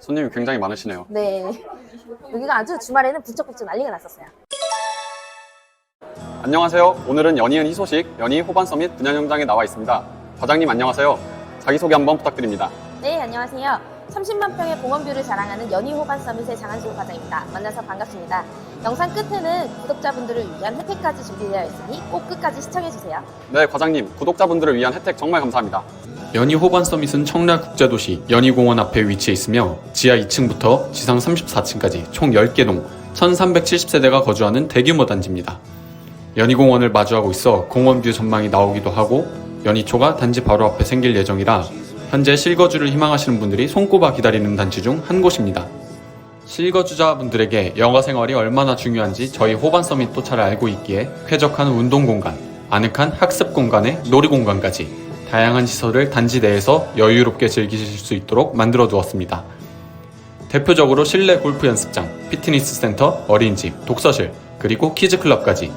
손님이 굉장히 많으시네요. 네. 여기가 아주 주말에는 북적북적 난리가 났었어요. 안녕하세요. 오늘은 연이은 희소식 연이 호반 서밋 분양 현장에 나와 있습니다. 과장님 안녕하세요. 자기소개 한번 부탁드립니다. 네, 안녕하세요. 30만 평의 공원뷰를 자랑하는 연희 호반 서밋의 장한수 과장입니다. 만나서 반갑습니다. 영상 끝에는 구독자분들을 위한 혜택까지 준비되어 있으니 꼭 끝까지 시청해주세요. 네, 과장님. 구독자분들을 위한 혜택 정말 감사합니다. 연희 호반 서밋은 청라 국제도시 연희공원 앞에 위치해 있으며 지하 2층부터 지상 34층까지 총 10개 동 1370세대가 거주하는 대규모 단지입니다. 연희공원을 마주하고 있어 공원뷰 전망이 나오기도 하고 연희초가 단지 바로 앞에 생길 예정이라 현재 실거주를 희망하시는 분들이 손꼽아 기다리는 단지 중 한 곳입니다. 실거주자분들에게 여가 생활이 얼마나 중요한지 저희 호반 서밋도 잘 알고 있기에 쾌적한 운동 공간, 아늑한 학습 공간에 놀이 공간까지 다양한 시설을 단지 내에서 여유롭게 즐기실 수 있도록 만들어 두었습니다. 대표적으로 실내 골프 연습장, 피트니스 센터, 어린이집, 독서실, 그리고 키즈클럽까지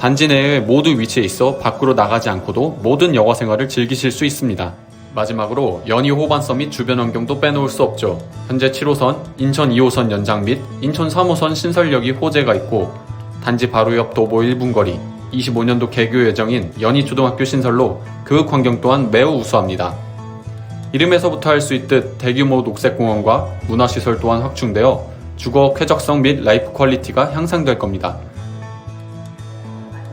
단지 내에 모두 위치해 있어 밖으로 나가지 않고도 모든 여가 생활을 즐기실 수 있습니다. 마지막으로 연희 호반섬 및 주변 환경도 빼놓을 수 없죠. 현재 7호선, 인천 2호선 연장 및 인천 3호선 신설역이 호재가 있고 단지 바로 옆 도보 1분 거리, 25년도 개교 예정인 연희 초등학교 신설로 교육 환경 또한 매우 우수합니다. 이름에서부터 알 수 있듯 대규모 녹색공원과 문화시설 또한 확충되어 주거 쾌적성 및 라이프 퀄리티가 향상될 겁니다.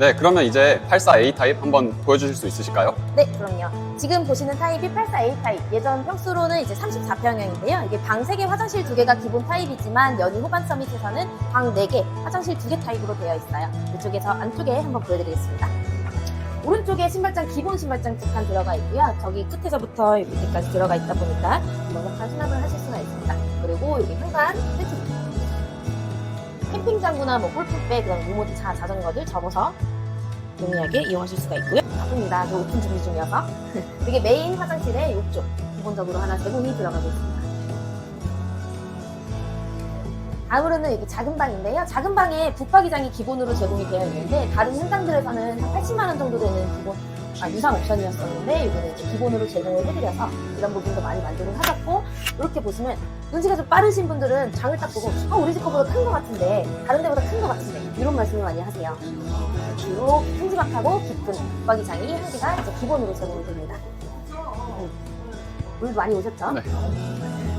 네, 그러면 이제 84A 타입 한번 보여주실 수 있으실까요? 네, 그럼요. 지금 보시는 타입이 84A 타입. 예전 평수로는 이제 34평형인데요. 이게 방 3개, 화장실 2개가 기본 타입이지만 연희 호반 서밋에서는 방 4개, 화장실 2개 타입으로 되어 있어요. 이쪽에서 안쪽에 한번 보여드리겠습니다. 오른쪽에 신발장, 기본 신발장 두 칸 들어가 있고요. 저기 끝에서부터 여기까지 들어가 있다 보니까 넉넉한 수납을 하실 수가 있습니다. 그리고 여기 현관 세트 캠핑장구나 뭐 골프백, 그다음 리모트 차, 자전거들 접어서 용이하게 이용하실 수가 있고요. 바쁩니다. 저 오픈 준비 중이어서. 이게 메인 화장실의 욕조. 기본적으로 하나 제공이 들어가고 있습니다. 다음으로는 여기 작은 방인데요. 작은 방에 붙박이장이 기본으로 제공이 되어 있는데 다른 현장들에서는 한 80만 원 정도 되는 기본 아, 유상 옵션이었었는데 이거는 이제 기본으로 제공을 해드려서 이런 부분도 많이 만족을 하셨고 이렇게 보시면 눈치가 좀 빠르신 분들은 장을 딱 보고 어, 우리 집 거보다 큰것 같은데 다른 데보다 큰것 같은데 이런 말씀을 많이 하세요. 주로 큼지막하고 깊은 붙박이 장이 한 개가 이제 기본으로 제공이 됩니다. 음. 물 많이 오셨죠? 네.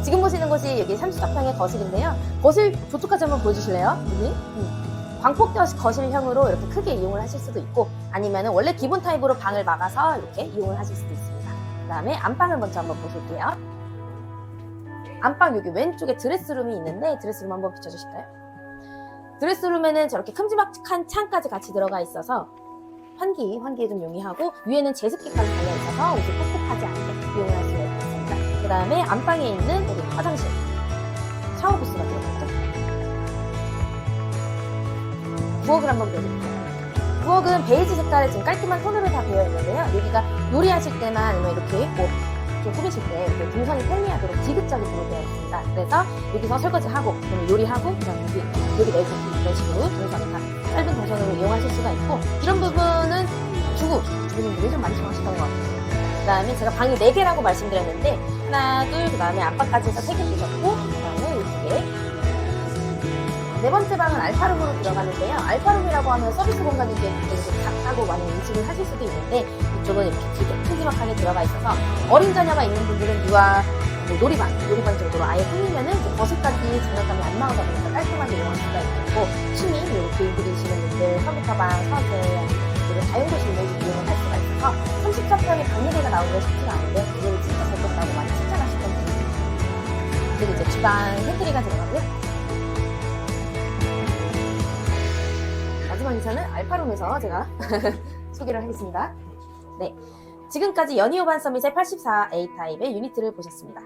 지금 보시는 곳이 여기 34평의 거실인데요. 거실 저쪽까지 한번 보여주실래요? 여기? 음. 광폭 거실- 거실 형으로 이렇게 크게 이용을 하실 수도 있고 아니면 원래 기본 타입으로 방을 막아서 이렇게 이용을 하실 수도 있습니다. 그 다음에 안방을 먼저 한번 보실게요. 안방 여기 왼쪽에 드레스룸이 있는데 드레스룸 한번 비춰주실까요? 드레스룸에는 저렇게 큼지막한 창까지 같이 들어가 있어서 환기, 환기에 좀 용이하고 위에는 제습기까지 달려 있어서 옷이 꿉꿉하지 않게 이용을 할 수가 있습니다. 그 다음에 안방에 있는 여기 화장실, 샤워 부스가 들어있죠. 부엌을 한번 보여드릴게요. 부엌은 베이지 색깔의 지금 깔끔한 톤으로 다 되어 있는데요. 여기가 요리하실 아니면 이렇게 뭐 이렇게 꾸미실 때 이렇게 동선이 편리하도록 디귿적으로 되어 있습니다. 그래서 여기서 설거지하고, 그다음에 요리하고, 그다음에 여기 여기 내고 이런 식으로 동선을 다 짧은 동선으로 이용하실 수가 있고 이런 부분은 주부 주부님들이 좀 많이 좋아하시던 것 같아요. 그 다음에 제가 방이 4개라고 말씀드렸는데 하나, 둘, 그 다음에 안방까지 해서 3개 주셨고 번째 방은 알파룸으로 들어가는데요. 알파룸이라고 하면 서비스 공간이 되게 되게 작다고 많이 인식을 하실 수도 있는데 이쪽은 이렇게 되게 큼지막하게 들어가 있어서 어린 자녀가 있는 분들은 유아 뭐 놀이방, 놀이방 정도로 아예 꾸미면은 이제 거실까지 장난감이 안 나오다 보니까 깔끔하게 이용할 수가 있고 취미, 그리고 교육 그리시는 분들, 컴퓨터방, 서재, 그리고 다용도실로 이용을 할 수가 있어서 34평의 방리대가 나오기가 쉽지가 않은데 그걸 진짜 잘 뺐다고 많이 칭찬하셨던 분입니다. 그리고 이제 주방 팬트리가 들어가고 인사는 알파룸에서 제가 소개를 하겠습니다. 네. 지금까지 연이오반 서밋의 84A 타입의 유니트를 보셨습니다.